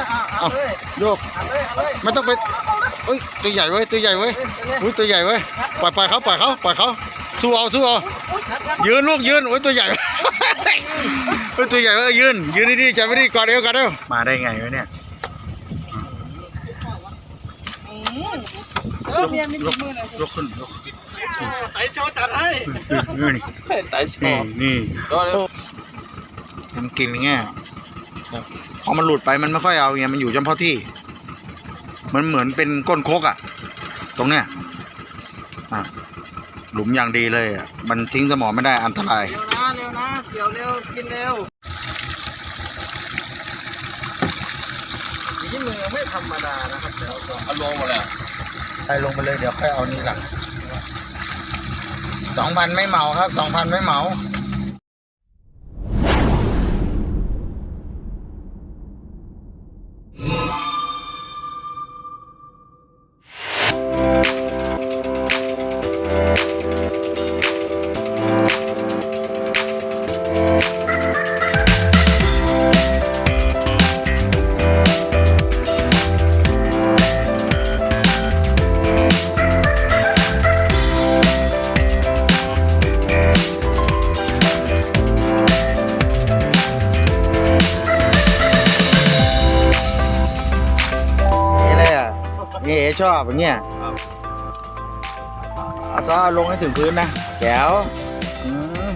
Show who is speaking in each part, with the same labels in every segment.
Speaker 1: เนี่ยเอาเอา
Speaker 2: เอา
Speaker 1: เลย
Speaker 2: โยก
Speaker 1: เอาเลยเอาเลย
Speaker 2: ไม่ต้องไปเอ้ยตัวใหญ่เว้ยตัวใหญ่เว้ยอุ้ยตัวใหญ่เว้ยปล่อยปล่อยเขาปล่อยเขาปล่อยเขาสู้เอาสู้เอา
Speaker 1: ครับครับ
Speaker 2: ยืนลูกยืนโอ้ยตัวใหญ่เฮ้ยตัวใหญ่เว้ยยืนยืนดีๆจับไม่ดีกอดเอวกอดเอวมาได้ไงวะเนี่ย
Speaker 3: เออเมียไม่มีมือเลย
Speaker 2: ยกขึ้นยกขึ้น
Speaker 1: ไอ้โชว์จัดให้
Speaker 2: นี่นี่
Speaker 3: ไต่ชอ
Speaker 2: นี่
Speaker 3: บ
Speaker 2: นี่
Speaker 3: ก็เลย
Speaker 2: มันกินอย่างเงี้ยพ อมันหลุดไปมันไม่ค่อยเอาเงี้ยมันอยู่เฉพาะที่ มันเหมือนเป็นก้นโคกอะตรงเนี้ยอะหลุมอย่างดีเลยอะมันทิ้งสมองไม่ได้อันตราย
Speaker 1: เร็วนะเร็วนะเกี่ยวเร็วกินเร็วนี่มือไม่ธรรมดานะครับเดี๋ยวก่อน
Speaker 3: เอาลงหมดเลย
Speaker 2: ใครลงไปเลยเดี๋ยวค่อยเอานี่หลังสองพันไม่เหมาครับสองพันไม่เหมา อ๋ชอบอย่างเงี้ยเอาซอเอาลงให้ถึงพื้นนะแจ๋วอืม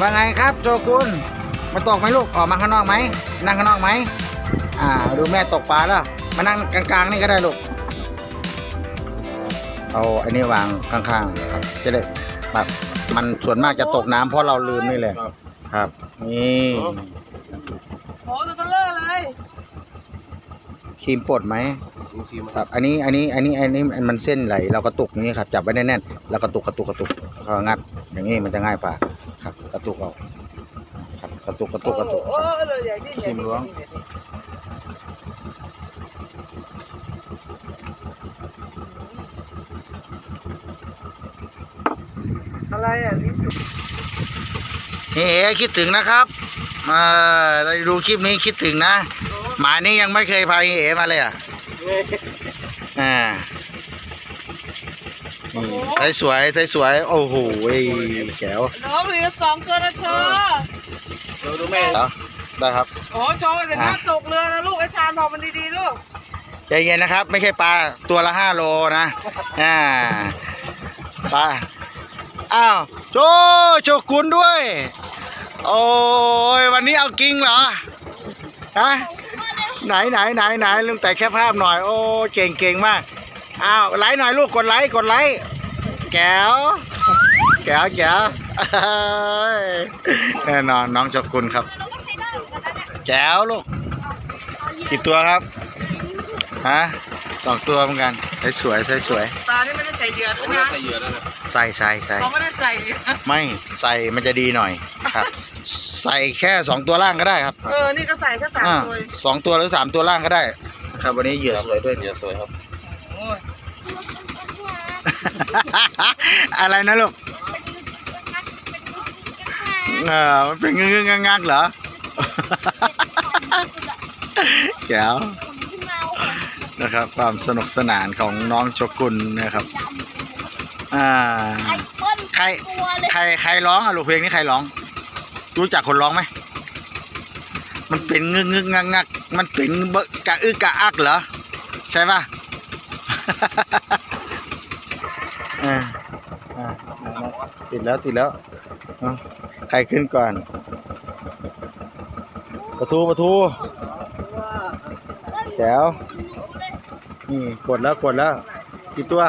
Speaker 2: ว่าไงครับโจกุลมาตกไหมลูกออกมาข้างนอกไหมนั่งข้างนอกไหมอ่าดูแม่ตกปลาแล้วมานั่งกลางๆนี่ก็ได้ลูกเอาอันนี้วางข้างๆครับจะได้แบบมันส่วนมากจะตกน้ำเพราะเราลืมนี่เลยครับนี่
Speaker 3: โอ้ตัวเบลอเลย
Speaker 2: ครีมปลดไหมครับอันนี้อันนี้อันนี้อันนี้มันเส้นไหลเรากระตุกอย่างนี้ครับจับไว้แน่นๆแล้วกระตุกกระตุกกระตุกแล้วก็งัด อย่างนี้มันจะง่ายกว่าครับ กระตุกเอาครับกระตุกกระตุกกระตุก
Speaker 1: โอ้เลยใหญ่ที่ใหญ่
Speaker 2: ทีมล้วง
Speaker 1: อะไรอะนี่
Speaker 2: นี่เอ๋คิดถึงนะครับเออเราดูคลิปนี้คิดถึงนะ หมานี่ยังไม่เคยพาเอ๋มาเลยอะอ่าใส่สวยใส่สวย โอ้โหแจ๋ว
Speaker 3: น้องเหลือสองตัวนะเชอ
Speaker 1: ดูดูแม่
Speaker 2: เหรอได้ครับ
Speaker 3: โอ้โชว์แต่ถ้าตกเรือนะลูกไอ้ทานบอกมันดีๆลูก
Speaker 2: ใจเย็นนะครับ ไม่ใช่ปลาตัวละห้าโลนะอ่าปลาอ้าวโจโชกุนด้วย โอ้ยวันนี้เอากิ้งเหรอฮะ ไหนไหนไหนไหนลุงแต่แค่ภาพหน่อย โอ้เก่งเก่งมากอ้าวไลค์หน่อยลูกกดไลค์กดไลค์แก้วแก้วแก้วเอ้ยแน่นอนน้องโชกุนครับแก้วลูกกี่ตัวครับฮะสองตัวเหมือนกันใส่สวยใส่สวย
Speaker 3: ปลานี่ไม่ได้ใส่เหยื่อด้วย
Speaker 1: ไม่
Speaker 3: นะ
Speaker 1: ใส่เหยื่อแล้วนะ
Speaker 2: ใส่ใส่ใส่
Speaker 3: เขาไม่ได้ใส่เหยื่อ
Speaker 2: ไม่ใส่มันจะดีหน่อยครับ ใส่แค่สองตัวล่างก็ได้ครับ
Speaker 3: เออ นี่ก็ใส่แค่สาม
Speaker 2: อ่า
Speaker 3: ตัวเอง
Speaker 2: สองตัวหรือสามตัวล่างก็ได้ครับวันนี้เหยื่อสวยด้วย
Speaker 1: เหยื่อสวยครับ
Speaker 3: โอ้ย
Speaker 2: อะไรนะลูกเออมันเป็นงึงๆงักๆเหรอแก้วนะครับ ความสนุกสนานของน้องโชกุนนะครับอ่า
Speaker 4: ไอ้เปิ้ล
Speaker 2: ใคร
Speaker 4: ตัวเลย
Speaker 2: ใครใครร้องอะลูกเพลงนี้ใครร้อง รู้จักคนร้องไหม มันเป็นงึกงึกงักงักมันเป็นเบอะกะอึกะอักเหรอ ใช่ปะอ่าอ่าติดแล้วติดแล้ว ใครขึ้นก่อน ประตูประตูแถวนี่กดแล้วกดแล้วกี่ตัว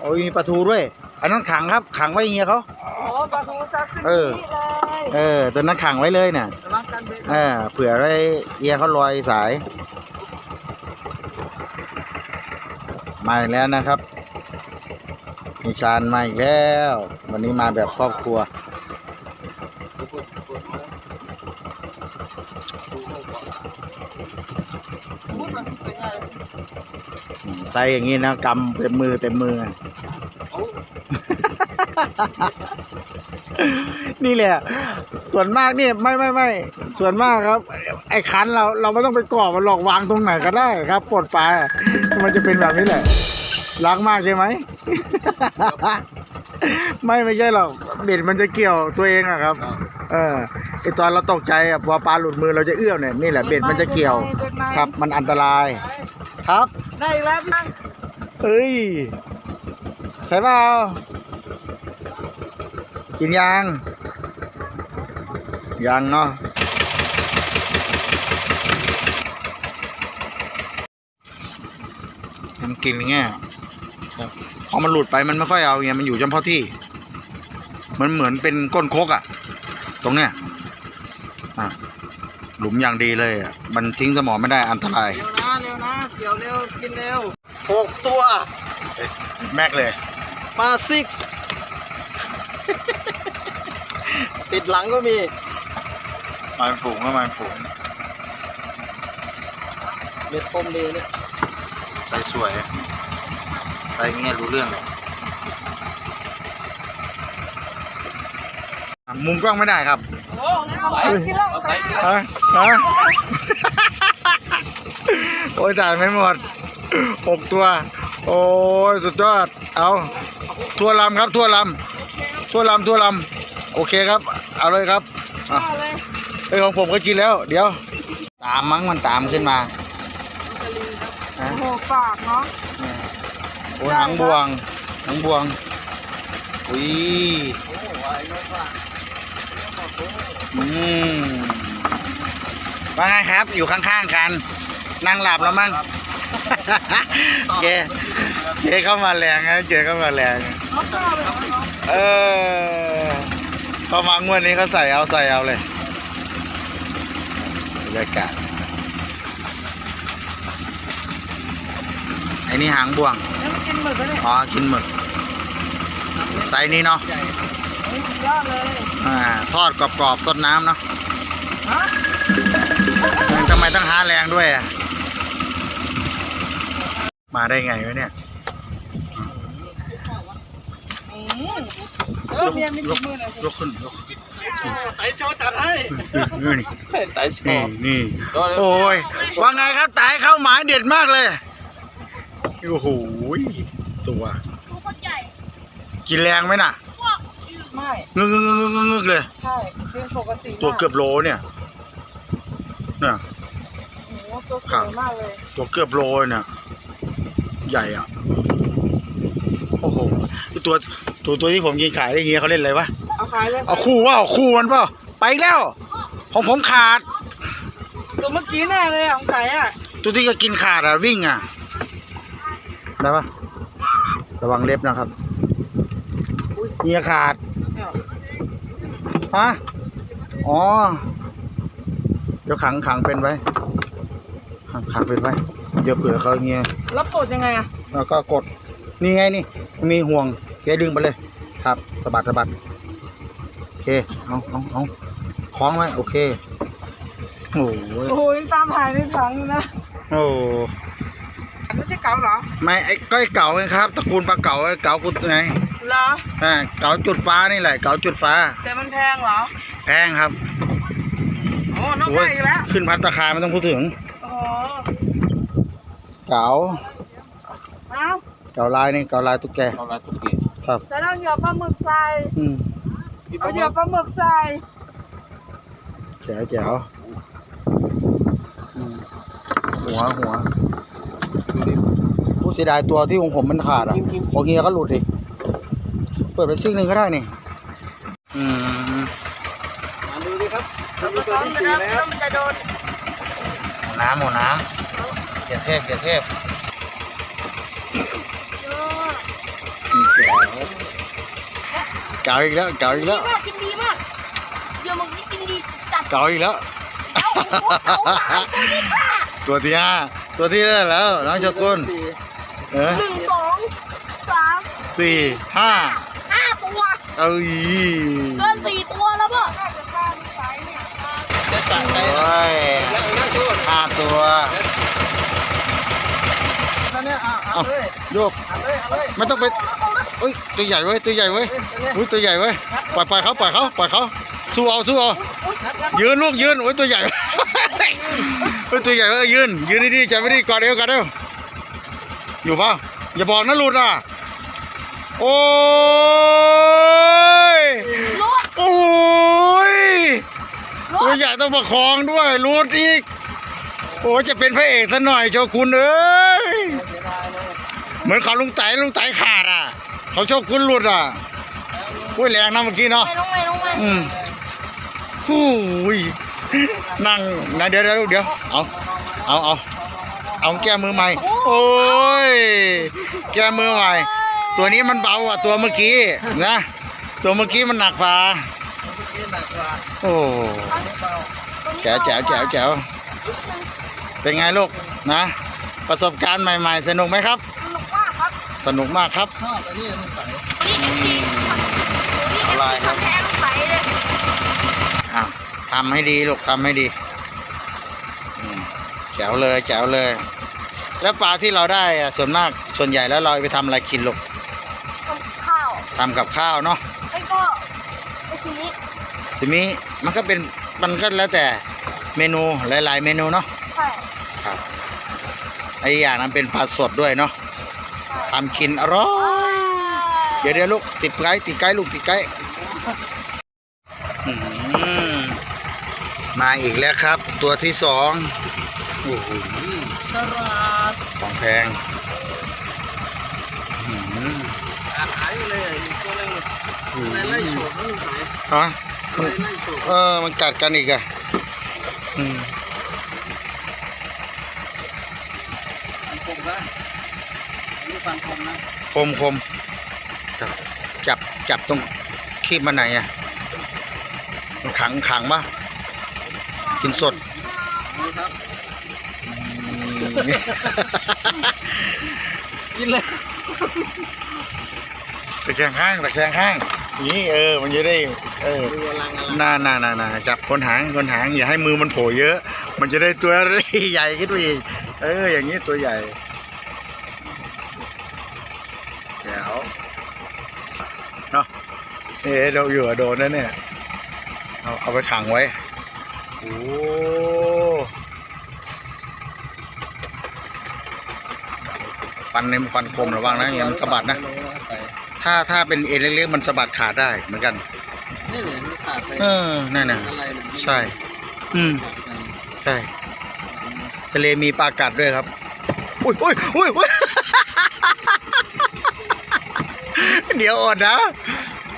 Speaker 2: โอ้ยมีปลาทูด้วย อันนั้นขังครับ ขังไว้เฮียเขา
Speaker 3: โอ้ปลาทูซักขึ้น
Speaker 2: เออ
Speaker 3: เลย
Speaker 2: เออ ตัวนั้นขังไว้เลยเนี่ย
Speaker 3: ระวังกันเบ็ด
Speaker 2: เออเผื่อไว้เฮียเขาลอยสาย มาอีกแล้วนะครับ มีชานมาอีกแล้ว วันนี้มาแบบครอบครัว
Speaker 3: พูดมันเป็นไง
Speaker 2: ใส่อย่างนี้นะกำเต็มมือเต็มมือ นี่แหละ ส่วนมากนี่ไม่ไม่ไม่ส่วนมากครับ ไอ้คันเราเราไม่ต้องไปก่อมันหลอกวางตรงไหนก็ได้ครับปลดปลามันจะเป็นแบบนี้แหละรักมากใช่ไหม ไม่ไม่ใช่หรอกเบ็ดมันจะเกี่ยวตัวเองอะครับ เออไอตอนเราตกใจอะพอปลาหลุดมือเราจะเอื้อมเนี่ยนี่แหละเบ็ดมันจะเกี่ยว
Speaker 3: เป็นไง
Speaker 2: ครับ มันอันตราย ครับ
Speaker 3: ได้อีกแล้วนั่ง
Speaker 2: เฮ้ยใช่เปล่า กินยังยังเนาะมันกินอย่างเงี้ยพอมันหลุดไปมันไม่ค่อยเอาเงี้ยมันอยู่เฉพาะที่ มันเหมือนเป็นก้นคกอะตรงเนี้ยอะหลุมอย่างดีเลยอะมันทิ้งสมองไม่ได้อันตราย
Speaker 1: เร็วนะเร็วนะเกี่ยวเร็วกินเร็วหกตัว
Speaker 2: แม็กเลย
Speaker 1: มาซิก ติดหลังก็มี
Speaker 2: มาเป็นฝูงก็มาเป็นฝูง
Speaker 1: เม็ดคมดีเนี่ย
Speaker 2: ใส่สวยใส่เงี้ยรู้เรื่องเลยมุมกล้องไม่ได้ครับ
Speaker 3: โอ้เอาไปกินแล้วเอาไปกินแล้ว
Speaker 2: ฮะฮะโอ้ยจ่ายไม่หมดหกตัว โอ้ยสุดยอด เอาทั่วลำครับทั่วลำทั่วลำทั่วลำโอเคครับ เอาเลยครับอะ
Speaker 3: เอาเลย
Speaker 2: เอ้ยของผมก็กินแล้ว เดี๋ยว ตามมั้งมันตามขึ้นมาฮะ
Speaker 3: โอ้โหปากเนาะ
Speaker 2: โอ้ยหางบวงหางบวงอุ้ย
Speaker 1: โอ้โหไอ้นกว่า
Speaker 2: อืมว่าไงครับ อยู่ข้างๆกัน นั่งหลับแล้วมั้ง เจเจเข้ามาแรงนะเจเข้ามาแรง
Speaker 3: เอาข้าวเลยเอา
Speaker 2: เออ เข้ามางวดนี้เขาใส่เอาใส่เอาเลยบรรยากาศไอ้นี่หางบ่วง
Speaker 3: แล้วมันกินหมึกแล้วเนี่ย
Speaker 2: อ๋อกินหมึกไซส์นี้เนาะ
Speaker 1: ใหญ่
Speaker 3: เฮ้ยสุดยอดเลย
Speaker 2: อ่าทอดกรอบๆสดน้ำเนาะ
Speaker 3: ฮะ
Speaker 2: ทำไมต้องหาแรงด้วยอะมาได้ไงวะเนี่ย
Speaker 3: อืม เออเมียมีถุงมือหน่อยสิ
Speaker 2: ยกขึ้นยกขึ้น
Speaker 1: ไต่โชว์จัดให้
Speaker 2: นี่นี่
Speaker 1: ไต่โช
Speaker 2: นี่
Speaker 1: ว์
Speaker 2: นี่โอ้ยว่าไงครับตายเข้าหมายเด็ดมากเลยโอ้โหตัว
Speaker 4: ตัวคนใหญ่
Speaker 2: กินแรงไหมน่ะ
Speaker 4: พวก
Speaker 3: ไม่
Speaker 2: งึกงึกงึกงึกงึกเลย
Speaker 3: ใช่เป็นปกติมาก
Speaker 2: ตัวเกือบโลเนี่ยเนี่ย
Speaker 3: โอ้โหตัวสวยมากเลย
Speaker 2: ตัวเกือบโลเลยเนี่ยใหญ่อะโอ้โหตัว ตัวตัวที่ผมยิงขายได้เฮียเขาเล่นอะไรวะ
Speaker 3: เอาขายเลย
Speaker 2: เอาคู่ว่าคู่มันเปล่าไปแล้วของผมขาด
Speaker 3: ตัวเมื่อกี้แน่เลยอะของขายอะ
Speaker 2: ตัวที่ก็กินขาดอะวิ่งอะได้ปะระวังเล็บนะครับเฮียขาด
Speaker 3: เนี่ย
Speaker 2: ฮะอ๋อ เดี๋ยวขังขังเป็นไว้ขังขังเป็นไว้เดี๋ยวเผื่อเขาเงี้ย
Speaker 3: แล้วปลดยังไงอะ
Speaker 2: แล้วก็กดนี่ไงนี่มีห่วง แกดึงไปเลยครับสะบัดสะบัดโอเคเอาเอาเอาคล้องไว้โอเคโอ้ย
Speaker 3: โอ้โหยังตามหายในถังอยู่นะ
Speaker 2: โอ้
Speaker 3: ไม่ใช่เก๋าเหรอ
Speaker 2: ไม่ไอ้ก้อยเก่าไงครับตระกูลปลาเก่าไอ้เก่ากุดไง
Speaker 3: เหรอ
Speaker 2: อ่าเก่าจุดฟ้านี่แหละเก่าจุดฟ้า
Speaker 3: แต่มันแพงเหรอ
Speaker 2: แพงครับ
Speaker 3: โอ้นอก
Speaker 2: โอ้
Speaker 3: ได้
Speaker 2: ย
Speaker 3: อีกแล้ว
Speaker 2: ขึ้นพัตตาคารไม่ต้องพูดถึง
Speaker 3: โอ้โห
Speaker 2: เก่า
Speaker 3: เอ้า
Speaker 2: เก่าลายนี่เก่าลายตุ๊กแก
Speaker 1: เอาละทุกที
Speaker 2: ครับ
Speaker 3: จะต้องเหยื่อปลาหมึกใส่
Speaker 2: อืม
Speaker 3: เอาเหยื่อปลาหมึกใส่
Speaker 2: แจ๋วแจ๋วอืมหัวหัวผู้เสียดายตัวที่ของผมมันขาดอะของเฮียก็หลุดดิเปิดไปซิ่งหนึ่งก็ได้นี่อืม
Speaker 1: มาดูดิครับ
Speaker 3: แล้ว
Speaker 1: มี
Speaker 3: ก็
Speaker 1: ตัว
Speaker 3: ต้อง
Speaker 1: ที่
Speaker 3: ไป
Speaker 1: สี่
Speaker 3: นะ
Speaker 1: ไหมค
Speaker 3: แล้
Speaker 1: รั
Speaker 3: ว
Speaker 1: บ
Speaker 3: มันจะโดน
Speaker 2: หมูน้ำหมูน้ำเกียรเทพเกียรเทพ
Speaker 3: เยอะ
Speaker 2: แจ๋ว เก่าอีกแล้วเก่าอีกแล้ว
Speaker 4: มากกินดีมากเดี๋ยวมึงนี่กินดีจัด
Speaker 2: เก่าอีกแล้ว
Speaker 4: แล้วโอ้โหเขาหาตัวที่ห้า
Speaker 2: ตัวที่ห้าตัวที่ได้แล้วน้องชกุล
Speaker 1: สี่
Speaker 2: เออ
Speaker 4: หนึ่งสองสาม
Speaker 2: สี่ห้า
Speaker 4: ห้าตัว
Speaker 2: เอ้ย
Speaker 4: เกินสี่ตัวแล้วป่ะ
Speaker 3: น่าจะฆ่าที่ไซส์เนี่ย
Speaker 1: จะสั่งไป
Speaker 2: โอ้ย
Speaker 1: แล้วเอาหน้าโชว์
Speaker 2: ห้าตัว
Speaker 1: ตอนเนี้ยอะเอา
Speaker 2: เอา
Speaker 1: เลย
Speaker 2: โยก
Speaker 1: เอาเลยเอาเลย
Speaker 2: ไม่ต้องไป อุ้ยตัวใหญ่เว้ยตัวใหญ่เว้ยอุ้ยตัวใหญ่เว้ยปล่อยปล่อยเขาปล่อยเขาปล่อยเขาสู้เอาสู้เอายืนลูกยืนโอ้ยตัวใหญ่โอ้ยตัวใหญ่เออยืนยืนดีๆใจไม่ดีกอดเอวกอดเอวอยู่เปล่าอย่าบอกนะหลุดอะโอ้ย
Speaker 4: รถ
Speaker 2: โอ้ย
Speaker 4: ร
Speaker 2: ตัว
Speaker 4: ถ
Speaker 2: ใหญ่ต้องประคองด้วยรูดอีกโอ้ยจะเป็นพระเอกซะหน่อยโชคุณเอ้ยเหมือนเขาลุงไต่ลุงไต่ขาดอะ เขาโชคุณหลุดอะอุ้ยแรงนะเมื่อกี้เนาะ
Speaker 4: ไปลงไปลงไป
Speaker 2: อืมหูยนั่งนะเดี๋ยวเดี๋ยวเดี๋ยวเอาเอาเอาเอาแก้มือใหม่ โอ้ย แก้มือใหม่ ตัวนี้มันเบากว่าตัวเมื่อกี้นะ ตัวเมื่อกี้มันหนักกว่า
Speaker 1: กินหนักกว่า
Speaker 2: โอ้แจ๋วแจ๋วแจ๋วแจ๋วเป็นไงลูกนะ ประสบการณ์ใหม่ ๆ สนุกไหมครับ
Speaker 4: สนุกมากครับ
Speaker 2: สนุกมากครับ
Speaker 1: ชอบอันนี้มันใส
Speaker 4: นี่เอฟซี
Speaker 2: อะไรครับ
Speaker 4: แพ้ใสเลย
Speaker 2: อ้าวทำให้ดีลูกทำให้ดีอืมแจ๋วเลยแจ๋วเลย แล้วปลาที่เราได้อะส่วนมากส่วนใหญ่แล้วเราไปทำอะไรกินลูก
Speaker 4: กับข้าว
Speaker 2: ทำกับข้าวเนาะ
Speaker 4: แล้วก็ไอทีนี้
Speaker 2: ทีนี้มันก็เป็นมันก็แล้วแต่เมนูหลาย ๆ เมนูเนาะ
Speaker 4: ใช่
Speaker 2: ครับไอ้อย่างนั้นเป็นปลาสดด้วยเนาะ ทำกินอร่อย เดี๋ยวเดี๋ยวลูกติดไกด์ติดไกด์ลูกติดไกด์อื้อหือมาอีกแล้วครับ ตัวที่สองโอ้โห
Speaker 1: ฉลาด
Speaker 2: ของแพงอื้อหือ
Speaker 1: อาหายไปเลยอีกตัวหนึงในไล่โฉบนั่นหาย
Speaker 2: ฮะ
Speaker 1: ใน
Speaker 2: มัน
Speaker 1: ไล่โฉบ
Speaker 2: เออมันกัดกันอีกอะอืม
Speaker 1: คมนะอันนี้ ฟันคมนะ
Speaker 2: คมคมจับจับตรงคีบมันไหนอะมันขังขังปะกินสด
Speaker 1: นี่ครับกินเลย
Speaker 2: ตะแคงข้างตะแคงข้างนี่เออ มันจะได้ เออ
Speaker 1: ดูอลังอลัง
Speaker 2: น่าน่าน่าน่าจับคนหางคนหางอย่าให้มือมันโผล่เยอะ มันจะได้ตัวใหญ่ขึ้นไปอีกเออ อย่างนี้ตัวใหญ่แจ๋วเนาะ เอ๊ะเราอยู่อะโดนนะเนี่ย เอาเอาไปขังไว้ โอ้ฟันในมันฟันคมระวังนะอย่ามันสะบัดนะ ถ้าถ้าเป็นเอ็นเล็กๆมันสะบัดขาดได้เหมือนกัน
Speaker 1: นี่เลยมันขาดไป
Speaker 2: เออนั่นน่ะ
Speaker 1: อะไรเนี่ย
Speaker 2: ใช่ อืม ใช่ ทะเลมีปลากัดด้วยครับ อุ้ยอุ้ยอุ้ยอุ้ยเดี๋ยวอดนะ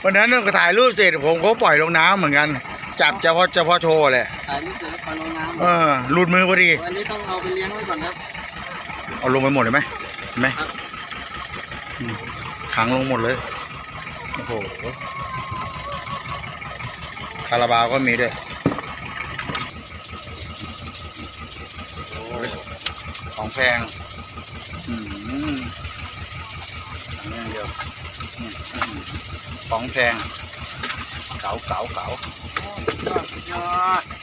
Speaker 2: วันนั้นก็ถ่ายรูปเสร็จผมก็ปล่อยลงน้ำเหมือนกัน จับเฉพาะเฉพาะโชว์แหละ
Speaker 1: ถ่ายรูปเสร็จแล้วไปลงน้ำ
Speaker 2: เออหลุดมือพอดี
Speaker 1: วันนี้ต้องเอาไปเลี้ยงไว้ก่อนครับ
Speaker 2: เอาลงไปหมดเลยไหมเห็นไหม
Speaker 1: ครับ
Speaker 2: อืมขังลงหมดเลยโอ้โหคาราบาวก็มีด้วยของแพง อืมอันนี้อย่างเดียวอืมอืม ของแพงเก๋าเก๋าเก๋าย
Speaker 1: อดยอด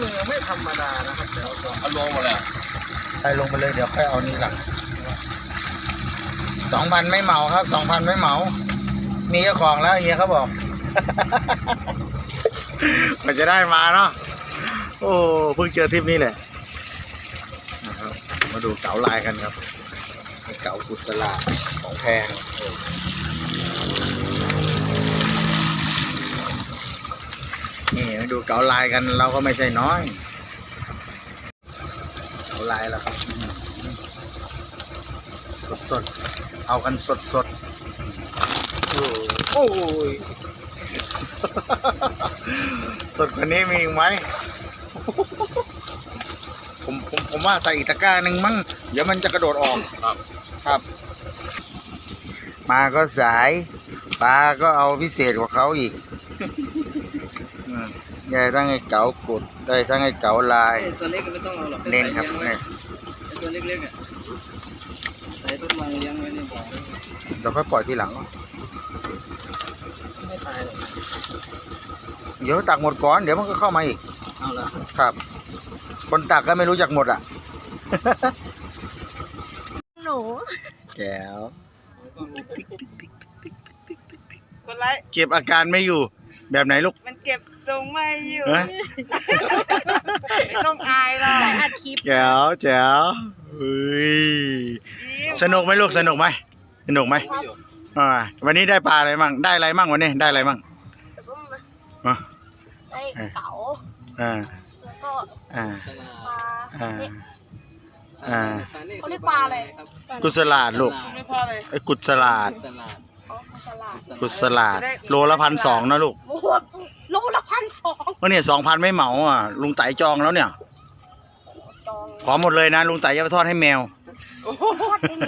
Speaker 2: มือไม่ธรรมดานะครับเดี๋ยว
Speaker 1: เอาลงมดแล้ว
Speaker 2: ใครลงไปเลยเดี๋ยวค่อยเอานี่หลังสองพันไม่เหมาครับสองพันไม่เหมา มีเจ้าของแล้วเฮียเขาบอกมันจะได้มาเนาะโอ้เพิ่งเจอทริปนี้แหละนะครับมาดูเก๋าลายกันครับ เก๋ากุศลาของแพงเออ นี่มาดูเก๋าลายกันเราก็ไม่ใช่น้อย เก๋าลายแล้วครับ สดสดๆเอากันสดสดๆโอ้โอ้ยสดกว่านี้มีอีกไหมผมผมผมว่าใส่อีกตะกร้าหนึ่งมั้งเดี๋ยวมันจะกระโดดออก
Speaker 1: ครับ
Speaker 2: ครับ มาก็สายปลาก็เอาพิเศษกว่าเขาอีก ยายทั้งไอ้เก๋ากุดได้ทั้งไอ้เก๋าลาย
Speaker 1: ไอ้ตัวเล็กไม่ต้องเอาหรอก
Speaker 2: เน้นครับ
Speaker 1: ใส่
Speaker 2: เนี่
Speaker 1: เลี้ยงไว้
Speaker 2: ย
Speaker 1: ไอ้ตัวเล็กๆอะใส่ต้นไม้เลี้ยงไว้ในบ่อ
Speaker 2: เราค่อยปล่อยทีหลัง
Speaker 1: ไม่ตายหรอก
Speaker 2: เดี๋ยวตักหมดก่อนเดี๋ยวมันก็เข้ามาอีก
Speaker 1: เอาละ
Speaker 2: ครับ คนตักก็ไม่รู้จักหมดอะ
Speaker 4: หนู
Speaker 2: แก้ว
Speaker 3: คนไร
Speaker 2: เก็บอาการไม่อยู่ แบบไหนลูก
Speaker 3: มันเก็บ ทรงไม่อยู่
Speaker 2: เอ้ย
Speaker 3: ไม่ต้องอายหรอก
Speaker 4: แต่อัดคลิป
Speaker 2: แจ๋วแจ๋วเฮ้ย
Speaker 3: ยิ้ม
Speaker 2: สนุกไหมลูกสนุกไหมสนุกไหมอ่าวันนี้ได้ปลาอะไรมั่งได้อะไรมั่งวันนี้ได้อะไรมั่งอะ
Speaker 4: ได้เก๋า
Speaker 2: อ่า
Speaker 4: แล้วก็
Speaker 2: อ่า
Speaker 1: ฉลา
Speaker 4: ปลา
Speaker 2: อ่า
Speaker 4: เนี่ย
Speaker 2: อ่า
Speaker 4: เขาเรียกปลาอะไร
Speaker 2: กุศลาดลูก
Speaker 3: ไม่พอเลย
Speaker 2: ไอ้กุศลาด
Speaker 1: ฉลาด
Speaker 4: อ๋อปลาสลัด
Speaker 2: กุศลาดโลละพันสองนะลูก
Speaker 4: โอ้โห โลละพันสอง
Speaker 2: ก็เนี่ยสองพันไม่เหมาอะลุงไต่จองแล้วเนี่ย
Speaker 4: จอง
Speaker 2: ขอหมดเลยนะลุงไต่จะไปทอดให้แมว
Speaker 4: ทอดเอง